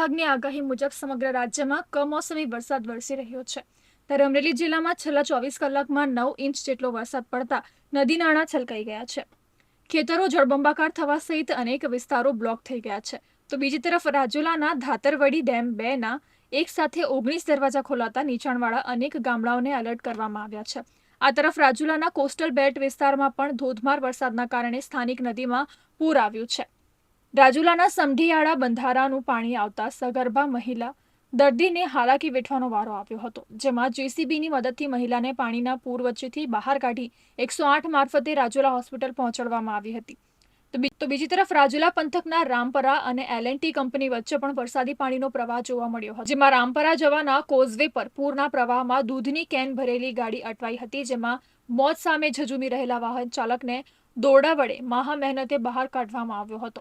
વિભાગની આગાહી મુજબ સમગ્ર રાજ્યમાં કમોસમી વરસાદ વરસી રહ્યો છે. ત્યારે અમરેલી જિલ્લામાં છેલ્લા ચોવીસ કલાકમાં નવ ઇંચ જેટલો વરસાદ પડતા નદી નાળા છલકાઈ ગયા છે. ખેતરો જળબંબાકાર થવા સહિત અનેક વિસ્તારો બ્લોક થઈ ગયા છે. તો બીજી તરફ રાજુલાના ધાતરવડી ડેમ બે ના એક સાથે ઓગણીસ દરવાજા ખોલાતા નીચાણવાળા અનેક ગામડાઓને એલર્ટ કરવામાં આવ્યા છે. આ તરફ રાજુલાના કોસ્ટલ બેલ્ટ વિસ્તારમાં પણ ધોધમાર વરસાદના કારણે સ્થાનિક નદીમાં પૂર આવ્યું છે. રાજુલાના સમઢિયાળા બંધારાનું પાણી આવતા સગર્ભા મહિલા દર્દીને હાલાકી વેઠવાનો વારો આવ્યો હતો, જેમાં જેસીબીની મદદથી મહિલાને પાણીના પૂર વચ્ચેથી બહાર કાઢી એકસો આઠ મારફતે રાજુલા હોસ્પિટલ પહોંચાડવામાં આવી હતી. તો બીજી તરફ રાજુલા પંથકના રામપરા અને એલએનટી કંપની વચ્ચે પણ વરસાદી પાણીનો પ્રવાહ જોવા મળ્યો હતો, જેમાં રામપરા જવાના કોઝવે પર પૂરના પ્રવાહમાં દૂધની કેન ભરેલી ગાડી અટવાઈ હતી, જેમાં મોત સામે ઝઝુમી રહેલા વાહન ચાલકને દોરડા વડે મહા મહેનતે બહાર કાઢવામાં આવ્યો હતો.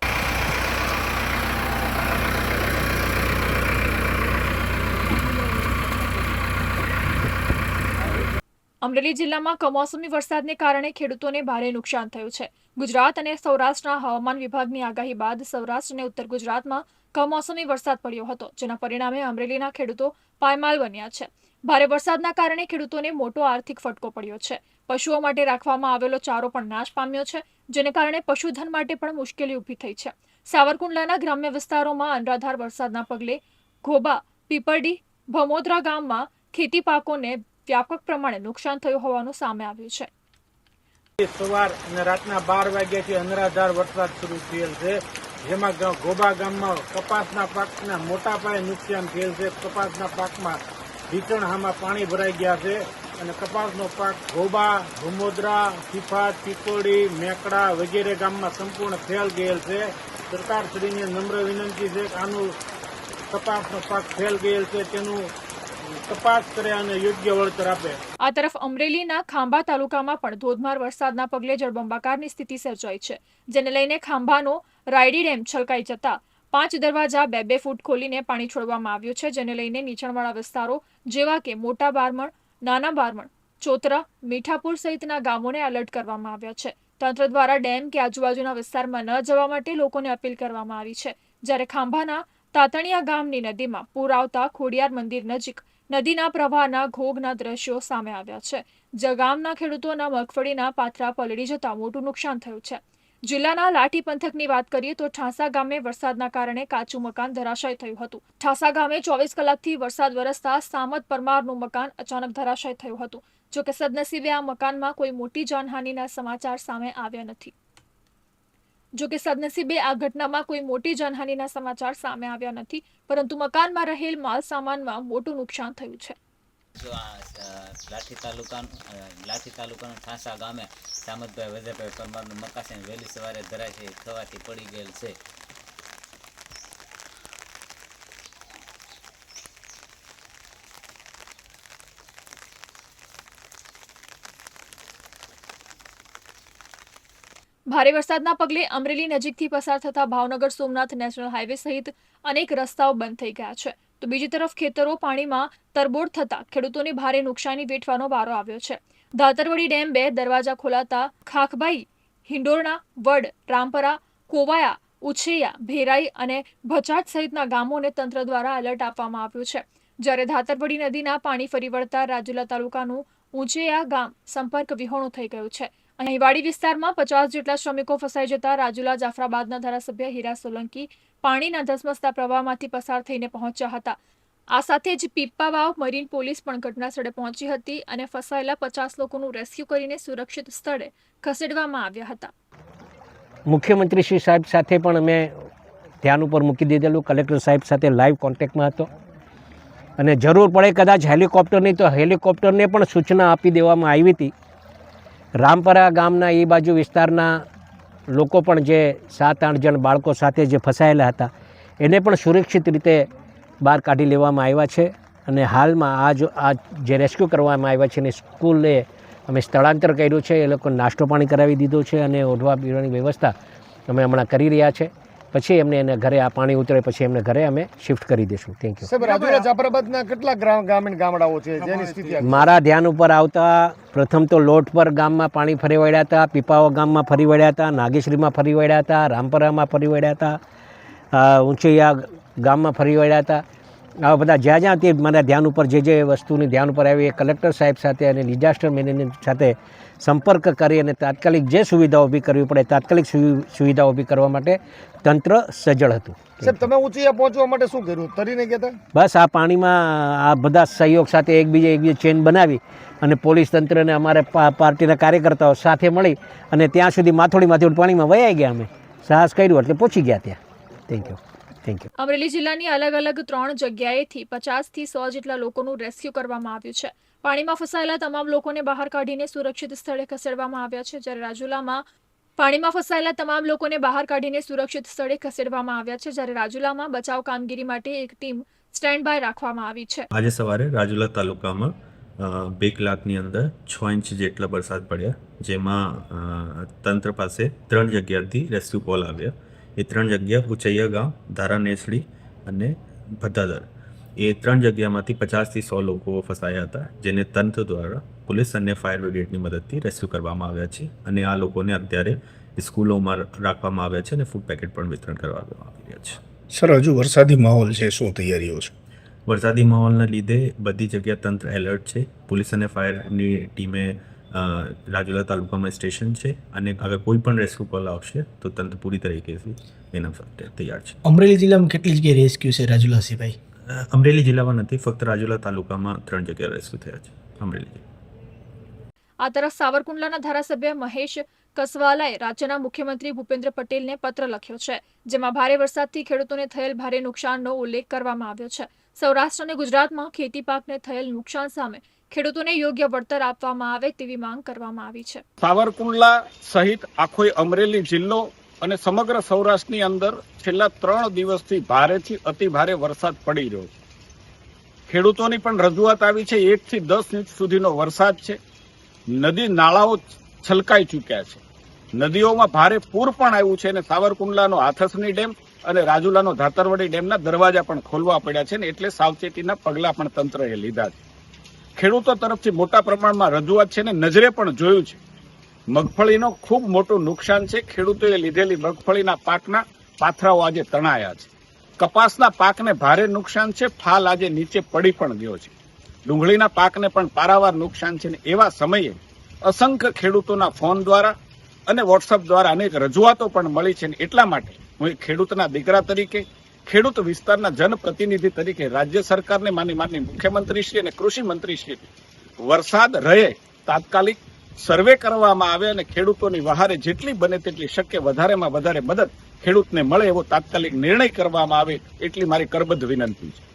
અમરેલી જિલ્લામાં કમોસમી વરસાદને કારણે ખેડૂતોને ભારે નુકસાન થયું છે. ગુજરાત અને સૌરાષ્ટ્રના હવામાન વિભાગની આગાહી બાદ સૌરાષ્ટ્ર અને ઉત્તર ગુજરાતમાં કમોસમી વરસાદ પડ્યો હતો, જેના પરિણામે અમરેલીના ખેડૂતો પાયમાલ બન્યા છે. ભારે વરસાદના કારણે ખેડૂતોને મોટો આર્થિક ફટકો પડ્યો છે. પશુઓ માટે રાખવામાં આવેલો ચારો પણ નાશ પામ્યો છે, જેને કારણે પશુધન માટે પણ મુશ્કેલી ઊભી થઈ છે. સાવરકુંડલાના ગ્રામ્ય વિસ્તારોમાં અનરાધાર વરસાદના પગલે ઘોબા, પીપરડી, ભમોદરા ગામમાં ખેતી પાકોને વ્યાપક પ્રમાણે નુકસાન થયું હોવાનું સામે આવ્યું છે. સવાર અને રાતના બાર વાગ્યાથી અનરાધાર વરસાદ શરૂ થયેલ છે, જેમાં ગોબા ગામમાં કપાસના પાકના મોટા પાયે નુકસાન થયેલ છે. કપાસના પાકમાં ઢીચણહામાં પાણી ભરાઈ ગયા છે અને કપાસનો પાક ગોબા ભૂમોદરા સિફાત પીકોડી મેકડા વગેરે ગામમાં સંપૂર્ણ ફેલ ગયેલ છે. સરકારશ્રીને નમ્ર વિનંતી છે કે આનું કપાસનો પાક ફેલ ગયેલ છે. તેનું આ તરફ અમરેલીના ખાંભા તાલુકામાં પણ ધોધમાર વરસાદના પગલે જળબંબાકારની સ્થિતિ સર્જાઈ છે, જેને લઈને ખાંભાનો રાયડી ડેમ છલકાઈ જતા પાંચ દરવાજા બે બે ફૂટ ખોલીને પાણી છોડવામાં આવ્યું છે, જેને લઈને નીચાણવાળા વિસ્તારો જેવા કે મોટા બારમણ, નાના બારમણ, ચોતરા, મીઠાપુર સહિતના ગામોને એલર્ટ કરવામાં આવ્યા છે. તંત્ર દ્વારા ડેમ કે આજુબાજુના વિસ્તારમાં ન જવા માટે લોકોને અપીલ કરવામાં આવી છે, જ્યારે ખાંભાના તાતણિયા ગામની નદીમાં પૂર આવતા ખોડિયાર મંદિર નજીક નદીના પ્રવાહના ઘોગના દ્રશ્યો સામે આવ્યા છે. જગામના ગામના ખેડૂતોના મગફળીના પાથરા પલળી જતા મોટું નુકસાન થયું છે. જિલ્લાના લાઠી પંથકની વાત કરીએ તો ઠાસા ગામે વરસાદના કારણે કાચું મકાન ધરાશાય થયું હતું. ઠાસા ગામે ચોવીસ કલાકથી વરસાદ વરસતા સામત પરમારનું મકાન અચાનક ધરાશાય થયું હતું. જો કે સદનસીબે આ મકાનમાં કોઈ મોટી જાનહાનિના સમાચાર સામે આવ્યા નથી. જો કે સદનસીબે આ ઘટનામાં કોઈ મોટી જાનહાનિના સમાચાર સામે આવ્યા નથી, પરંતુ મકાનમાં રહેલ માલ સામાનમાં મોટું નુકસાન થયું છે. લાઠી તાલુકાનું લાઠી તાલુકાના ઠાંસા ગામે સામતભાઈ વજયભાઈ પરમારનું મકાન વહેલી સવારે ધરાશયી થવાથી પડી ગયેલ છે. ભારે વરસાદના પગલે અમરેલી નજીકથી પસાર થતા ભાવનગર, સોમનાથ નેશનલ હાઈવે સહિત અનેક રસ્તાઓ બંધ થઈ ગયા છે. તો બીજી તરફ ખેતરો પાણીમાં તરબોળ થતા ખેડૂતોને ભારે નુકસાની વેઠવાનો વારો આવ્યો છે. ધાતરવડી ડેમ બે દરવાજા ખોલાતા ખાખભાઈ હિંડોરણા વડ, રામપરા, કોવાયા, ઉછેયા, ભેરાઈ અને ભચાટ સહિતના ગામોને તંત્ર દ્વારા એલર્ટ આપવામાં આવ્યું છે. જ્યારે ધાતરવડી નદીના પાણી ફરી વળતા રાજુલા તાલુકાનું ઉંચેયા ગામ સંપર્ક વિહોણું થઈ ગયું છે. અહીં વાડી વિસ્તારમાં પચાસ જેટલા શ્રમિકો ફસાઈ જતા રાજુલા જાફરાબાદના ધારાસભ્ય હીરા સોલંકી પાણીના ધસમસતા પ્રવાહમાંથી પસાર થઈને પહોંચ્યા હતા. આ સાથે જ પીપ્પાવાવ મરીન પોલીસ પણ ઘટના સ્થળે પહોંચી હતી અને ફસાયેલા પચાસ લોકોનું રેસ્ક્યુ કરીને સુરક્ષિત સ્થળે ખસેડવામાં આવ્યા હતા. મુખ્યમંત્રી શ્રી સાહેબ સાથે પણ અમે ધ્યાન ઉપર મૂકી દીધેલું. કલેક્ટર સાહેબ સાથે લાઈવ કોન્ટેક્ટમાં હતો. અને જરૂર પડે કદાચ હેલિકોપ્ટરની તો હેલિકોપ્ટરને પણ સૂચના આપી દેવામાં આવી હતી. રામપરા ગામના એ બાજુ વિસ્તારના લોકો પણ જે સાત, આઠ જણ બાળકો સાથે જે ફસાયેલા હતા, એને પણ સુરક્ષિત રીતે બહાર કાઢી લેવામાં આવ્યા છે અને હાલમાં આ જો આ જે રેસ્ક્યુ કરવામાં આવ્યા છે એને સ્કૂલે અમે સ્થળાંતર કર્યું છે, એ લોકો નાસ્તો પાણી કરાવી દીધો છે અને ઓઢવા પીવાની વ્યવસ્થા અમે હમણાં કરી રહ્યા છે. પછી એમને એને ઘરે આ પાણી ઉતરે પછી એમને ઘરે અમે શિફ્ટ કરી દઈશું. થેન્ક યુ રાજુલા જાફરાબાદના કેટલા ગ્રામ ગ્રામીણ ગામડાઓ છે? જેની સ્થિતિ મારા ધ્યાન ઉપર આવતા પ્રથમ તો લોટ પર ગામમાં પાણી ફરી વળ્યા હતા પીપાવા ગામમાં ફરી વળ્યા હતા નાગેશ્રીમાં ફરી વળ્યા હતા રામપરામાં ફરી વળ્યા હતા ઊંચૈયા ગામમાં ફરી વળ્યા હતા. આવા બધા જ્યાં જ્યાં તે મારા ધ્યાન ઉપર જે જે વસ્તુની ધ્યાન ઉપર આવી એ કલેક્ટર સાહેબ સાથે અને ડિઝાસ્ટર મેનેજમેન્ટ સાથે સંપર્ક કરી અને તાત્કાલિક જે સુવિધાઓ ઊભી કરવી પડે તાત્કાલિક સુવિ- સુવિધાઓ ઊભી કરવા માટે તંત્ર સજ્જળ હતું. સાહેબ તમે ઊંચી પહોંચવા માટે શું કર્યું? તરીને ગયા બસ આ પાણીમાં આ બધા સહયોગ સાથે એકબીજા એકબીજા ચેન બનાવી અને પોલીસ તંત્રને અમારે પાર્ટીના કાર્યકર્તાઓ સાથે મળી અને ત્યાં સુધી માથોડી માથોડી પાણીમાં વયાઈ ગયા અમે. સાહસ કર્યું એટલે પહોંચી ગયા ત્યાં. Thank you thank you Amreli જિલ્લાની અલગ અલગ ત્રણ જગ્યાએથી પચાસથી સો જેટલા લોકોનું રેસ્ક્યુ કરવામાં આવ્યું છે. પાણીમાં ફસાયેલા તમામ લોકોને બહાર કાઢીને સુરક્ષિત સ્થળે ખસેડવામાં આવ્યા છે. જ્યારે રાજુલામાં પાણીમાં ફસાયેલા તમામ લોકોને બહાર કાઢીને સુરક્ષિત સ્થળે ખસેડવામાં આવ્યા છે. જ્યારે રાજુલામાં બચાવ કામગીરી માટે એક ટીમ સ્ટેન્ડ બાય રાખવામાં આવી છે. આજે સવારે રાજુલા તાલુકામાં બે કલાકની અંદર છ ઇંચ જેટલા વરસાદ પડ્યા જેમાં તંત્ર પાસે ત્રણ જગ્યાથી રેસ્ક્યુ કોલ આવ્યા. એ ત્રણ જગ્યા ઉચૈયા ગામ ધારાનેસડી અને ભદ્દાદર એ ત્રણ જગ્યામાંથી પચાસથી સો લોકો ફસાયા હતા જેને તંત્ર દ્વારા પોલીસ અને ફાયર બ્રિગેડની મદદથી રેસ્ક્યુ કરવામાં આવ્યા છે અને આ લોકોને અત્યારે સ્કૂલોમાં રાખવામાં આવ્યા છે અને ફૂડ પેકેટ પણ વિતરણ કરવામાં આવી રહ્યા છે. સર હજુ વરસાદી માહોલ છે શું તૈયારીઓ છે? વરસાદી માહોલના લીધે બધી જગ્યા તંત્ર એલર્ટ છે. પોલીસ અને ફાયરની ટીમે રાજુલા તાલુકામાં સ્ટેશન છે અને હવે કોઈ પણ રેસ્ક્યુ કોલ આવશે તો તંત્ર પૂરી તરીકેથી એના માટે તૈયાર છે. અમરેલી જિલ્લામાં કેટલી જગ્યાએ રેસ્ક્યુ છે રાજુલા સિવાય અમરેલી જિલ્લામાં નથી ફક્ત રાજુલા તાલુકામાં ત્રણ જગ્યાએ રેસ્ક્યુ થયા છે અમરેલી આ તરફ સાવરકુંડલાના ધારાસભ્ય મહેશ કસવાલાએ રાજ્યના મુખ્યમંત્રી ભૂપેન્દ્ર પટેલને પત્ર લખ્યો છે જેમાં ભારે વરસાદથી ખેડૂતોને થયેલ ભારે નુકસાનનો ઉલ્લેખ કરવામાં આવ્યો છે. સૌરાષ્ટ્ર અને ગુજરાતમાં ખેતી પાકને થયેલ નુકસાન સામે ખેડૂતોને યોગ્ય વળતર આપવામાં આવે તેવી માંગ કરવામાં આવી છે. સાવરકુંડલા સહિત આખો અમરેલી જિલ્લો અને સમગ્ર સૌરાષ્ટ્રની અંદર છેલ્લા ત્રણ દિવસથી ભારેથી અતિ ભારે વરસાદ પડી રહ્યો છે. ખેડૂતોની પણ રજૂઆત આવી છે એક થી દસ ઇંચ સુધીનો વરસાદ છે. નદી નાળાઓ છલકાઈ ચૂક્યા છે. નદીઓમાં ભારે પૂર પણ આવ્યું છે અને સાવરકુંડલાનો આથસની ડેમ અને રાજુલાનો ધાતરવડી ડેમના દરવાજા પણ ખોલવા પડ્યા છે ને એટલે સાવચેતીના પગલાં પણ તંત્રએ લીધા છે. ખેડૂતો તરફથી મોટા પ્રમાણમાં રજૂઆત છે ને નજરે પણ જોયું છે. મગફળીનો ખૂબ મોટું નુકસાન છે. ખેડૂતોએ લીધેલી મગફળીના પાકના પાથરાઓ આજે તણાયા છે. કપાસના પાકને ભારે નુકસાન છે. ફાલ આજે નીચે પડી પણ ગયો છે. ડુંગળીના પાકને પણ પારાવાર નુકસાન છે ને એવા સમયે અસંખ્ય ખેડૂતોના ફોન દ્વારા અને વોટ્સઅપ દ્વારા અનેક રજૂઆતો પણ મળી છે ને એટલા માટે હું એક ખેડૂતના દીકરા તરીકે ખેડૂત વિસ્તારના જનપ્રતિનિધિ તરીકે રાજ્ય સરકારને માની માની મુખ્યમંત્રીશ્રી અને કૃષિ મંત્રીશ્રી વરસાદ રહે, તાત્કાલિક સર્વે કરવામાં આવે અને ખેડૂતોની વહારે જેટલી બને તેટલી શક્ય વધારેમાં વધારે મદદ ખેડૂતને મળે એવો તાત્કાલિક નિર્ણય કરવામાં આવે એટલી મારી કરબદ્ધ વિનંતી છે.